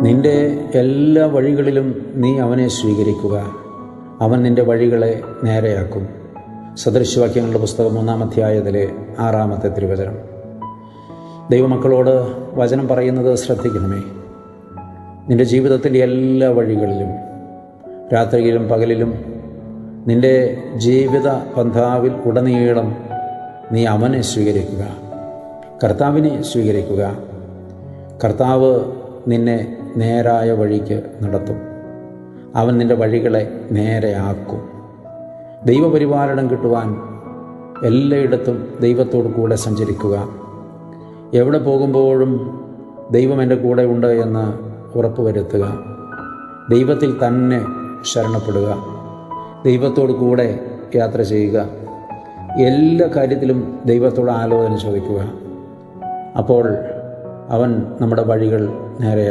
നിന്റെ എല്ലാ വഴികളിലും നീ അവനെ സ്വീകരിക്കുക. അവൻ നിന്റെ വഴികളെ നേരെയാക്കും. സദൃശവാക്യങ്ങളുടെ പുസ്തകം മൂന്നാം അധ്യായത്തിലെ ആറാമത്തെ തിരുവചനം. ദൈവമക്കളോട് വചനം പറയുന്നത് ശ്രദ്ധിക്കണമേ. നിന്റെ ജീവിതത്തിന്റെ എല്ലാ വഴികളിലും രാത്രിയിലും പകലിലും നിന്റെ ജീവിത പന്ഥാവിൽ ഉടനീളം നീ അവനെ സ്വീകരിക്കുക. കർത്താവിനെ സ്വീകരിക്കുക. കർത്താവ് നിന്നെ നേരായ വഴിക്ക് നടത്തും. അവൻ നിന്റെ വഴികളെ നേരെയാക്കും ദൈവപരിപാലനം കിട്ടുവാൻ എല്ലായിടത്തും ദൈവത്തോട് കൂടെ സഞ്ചരിക്കുക. എവിടെ പോകുമ്പോഴും ദൈവം എന്റെ കൂടെ ഉണ്ട് എന്ന് ഉറപ്പുവരുത്തുക ദൈവത്തിൽ തന്നെ ശരണപ്പെടുക. ദൈവത്തോട് കൂടെ യാത്ര ചെയ്യുക. എല്ലാ കാര്യത്തിലും ദൈവത്തോട് ആലോചന ചോദിക്കുക. അപ്പോൾ അവൻ നമ്മുടെ വഴികൾ നേരെ